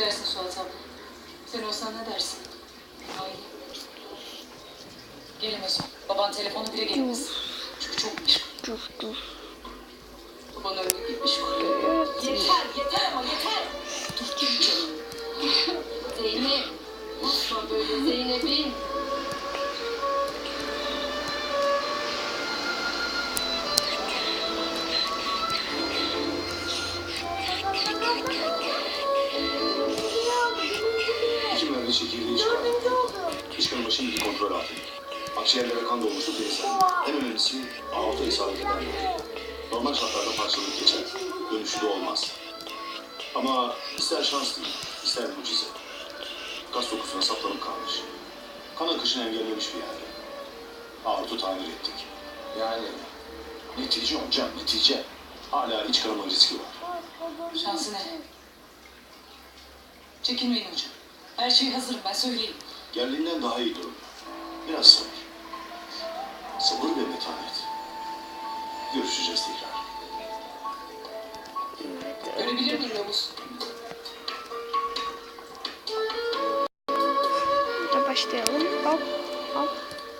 dersin Suat abla? Sen olsan ne dersin? Hayır. Gelemez. Baban telefonu bile gelmez. Çünkü çok meşgul. Dur dur. Baban meşgul. Evet. Yeter, yeter ama yeter. Dur dur canım. Zeynep. Yapma böyle Zeynep'in. Akciğerlere kan dolmuştu temizlendi. En önemlisi aorta isabet yok. Normal şartlarda parçalık geçer. Dönüşü de olmaz. Ama ister şans değil, ister mucize. Kas dokusuna saplanıp kalmış. Kan akışını engellemiş bir yerde. Aortu tamir ettik. Yani netice hocam netice. Hala iç kanama riski var. Şansı ne? Çekinmeyin hocam. Her şey hazırım ben söyleyeyim. Geldiğinden daha iyi durum. Biraz sabır. Sabır ve metanet. Görüşeceğiz tekrar. Görebilir miyim Yavuz? Burada başlayalım. Hop hop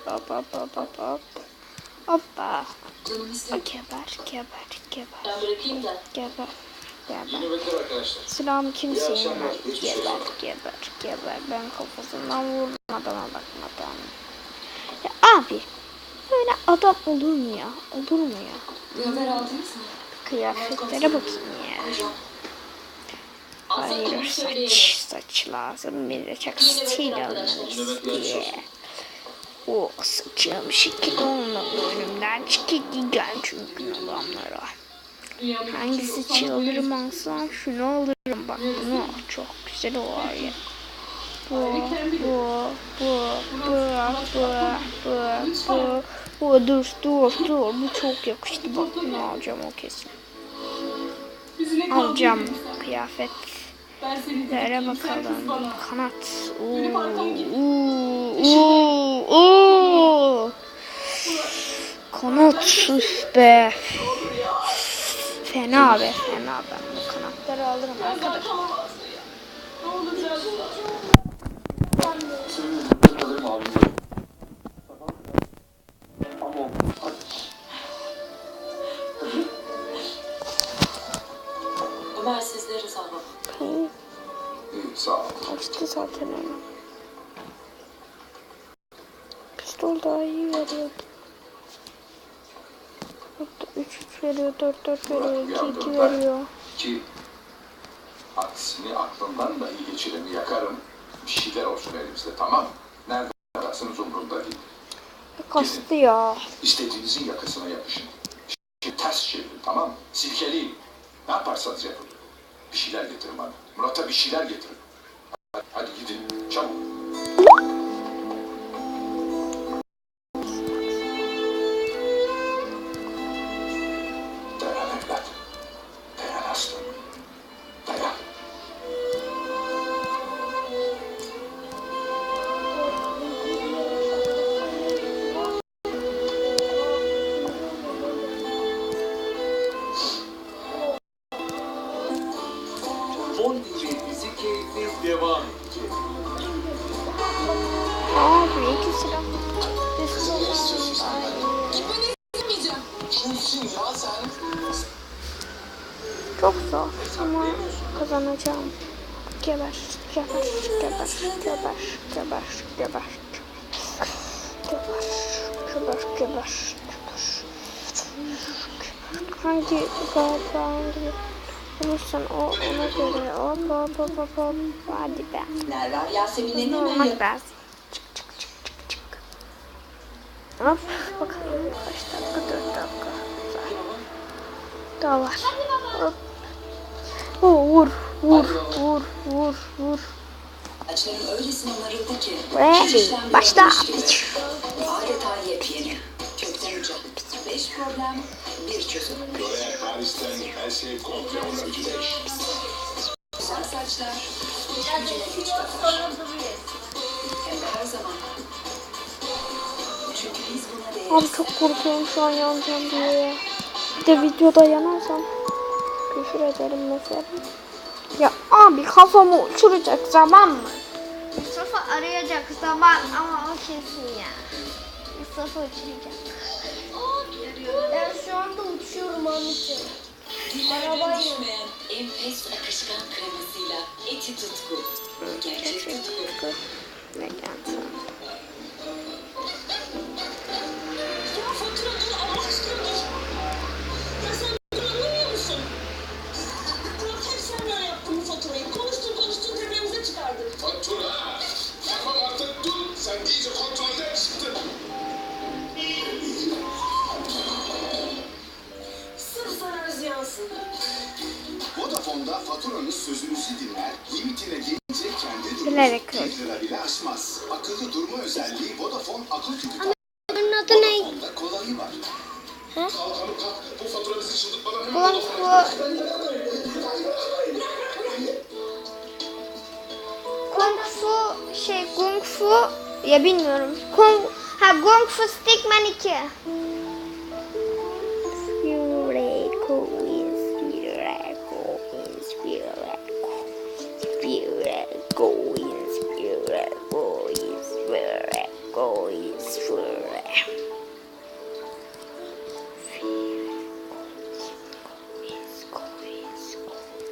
hop hop hop hop hop. Hoppa. Geber geber geber Ben bırakayım da. geber. Geber. Silahım kimseye Geber olsun. geber geber. Ben kafasından vurdum adama bakmadan. Ya abi. Böyle adam olur mu ya? Olur mu ya? Haber aldınız mı? Kıyafetlere bakayım ya. Hayır saç saç lazım. Bir de çok stil olmalıyız diye. O saçım şekil olmadı önümden çıkacağım çünkü adamlara. Hangisi çıldırım alsam şunu alırım bak bunu çok güzel o var ya. Bu, bu, bu, bu, bu, bu, bu, bu, dur, dur, dur, bu çok yakıştı bak bunu alacağım o kesin. Alacağım kıyafet. Kız bakalım. Kanat. Oo, oo, oo. Kanat sus be. Fena be fena ben bu kanatları alırım arkadaş. Kalkamazsın ya. Ne olacak? Pistol daha iyi veriyor. 3 3 veriyor, 4 4 veriyor, 2 2 veriyor. ki aksini aklından dahi geçireni yakarım. Bir şeyler olsun elimizde tamam? Nerede arasınız umurumda değil. Kastı ya. İstediğinizin yakasına yapışın. Şimdi ters çevirin tamam mı? Silkeleyin. Ne yaparsanız yapın. Bir şeyler getirin bana. Murat'a bir şeyler getirin. Hadi, hadi gidin çabuk. Fon üretmesi keyfi devam edecek. Aa bir iki silah. Pistol. Kimsin ya sen? Çok zor ama kazanacağım. Geber, geber, geber, geber, geber, geber. Geber, geber, geber, geber. Hangi galiba hangi olursan o ona göre hop hop hop hop hop hadi be. Yasemin'le Ne olmak lazım. Çık çık çık çık çık. Hop bakalım kaç dakika dört dakika. Güzel. Daha var. Hop. Oo, vur vur vur vur vur. Açların öylesine narıldı ki. İşlem Başla. Adeta yepyeni. Kökten uca. Beş problem, bir çözüm. Paris'ten her şey komple onarıcı değiş. Güzel saçlar, de her zaman. Çünkü biz buna değeriz. Abi çok korkuyorum şu an yanacağım diye. Bir de videoda yanarsam küfür ederim mesela. Ya abi kafamı uçuracak zaman mı? Mustafa arayacak zaman ama o kesin ya. Mustafa uçuracak. Ben şu anda uçuyorum anneciğim. Dillerde düşmeyen enfes akışkan kremasıyla eti tutku. Gerçek tutku. Ne geldi? 20 kere gelince. Akıllı durma özelliği Vodafone akıl kütüphanesi. Ama bunun adı ne? Vodafone'da kolayı şey Kung ya bilmiyorum. Kung ha Kung Fu Stickman 2. Spireko is Spireko is Spireko is Spireko.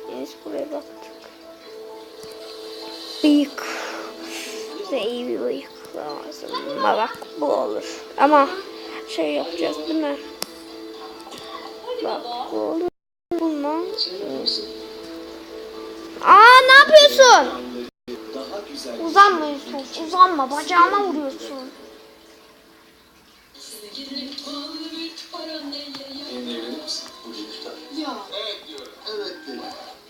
Biz buraya baktık. Bıyık. Bize iyi lazım. Ama bak bu olur. Ama şey yapacağız değil mi? Bak bu olur. Bundan. Yapıyorsun? Uzanma Yusuf. Uzanma. Bacağıma vuruyorsun. Ya Evet diyorum. Evet dedim.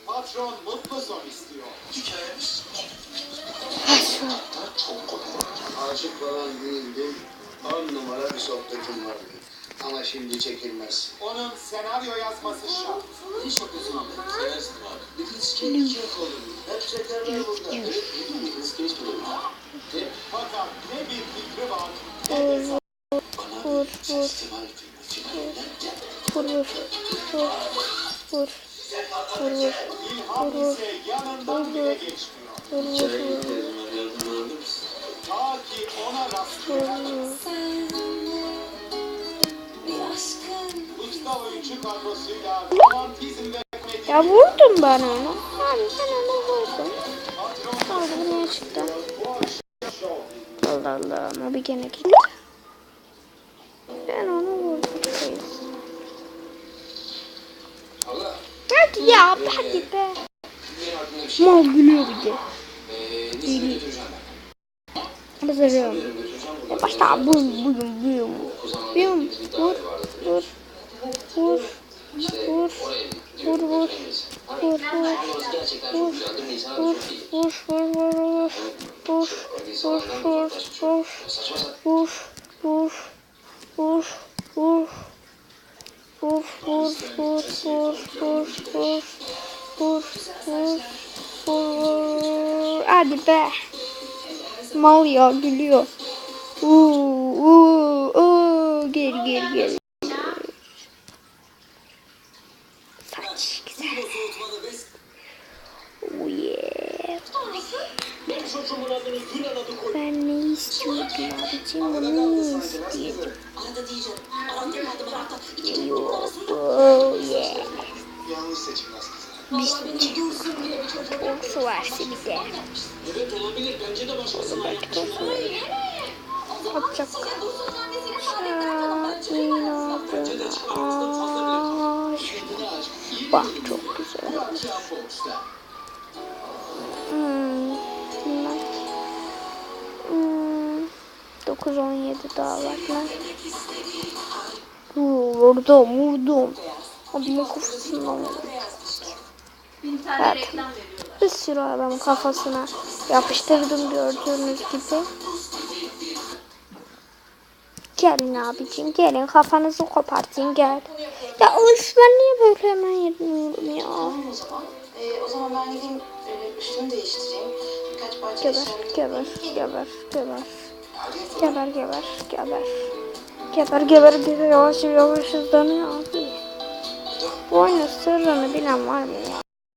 Patron mutlu son istiyor. Hikayemiz kolay. Aşık falan değildim. On numara bir sohbetim vardı. Ama şimdi çekilmez. Onun senaryo yazması şart. Ne şakasın abi? Seversin abi. Bir kız kim iki yok olur. Hep çekerler burada. Evet, bir kız geç bulur. Fakat ne bir fikri var. Ne de Vur vur vur vur vur vur vur vur İlham ise yanından bile geçmiyor. vur vur vur Ta ki ona rastlayan ya vurdum ben onu. Abi sen onu vurdun. Abi buraya çıktı. Allah Allah ama bir gene gitti. Ben onu vurdum. Hadi ya hadi be. Mal gülüyor bir de. Gülüyor. Hazırım. Başta bum bum bum. Bum vur vur. Vur. Vur. Vur vur. Vur vur. Vur vur vur vur vur. Vur vur vur vur. Vur vur vur vur. Vur vur vur vur vur vur. Vur vur vur. Hadi be. Mal ya gülüyor. Uuu uuu uuu gel gel gel. Ben ne istiyordum abicim? Ben ne istiyordum? Yok. Oh yeah. Bir su varsa bize. Evet olabilir. Bence de başkasına yapmışlar. Yapacak. Bak çok güzel. 9 17 daha var lan. Oo, vurdum vurdum. Adamın kafasından vurdum. Evet. Bir sürü adam kafasına yapıştırdım gördüğünüz gibi. Gelin abicim gelin kafanızı kopartın gel. Ya of ben niye böyle hemen yetmiyorum ya. o zaman. Ee, o zaman ben gideyim e, üstümü değiştireyim. Birkaç parça Geber geber geber geber. Geber geber geber. Geber geber geber yavaş yavaş hızlanıyor abi. Bu oyunun sırrını bilen var mı ya?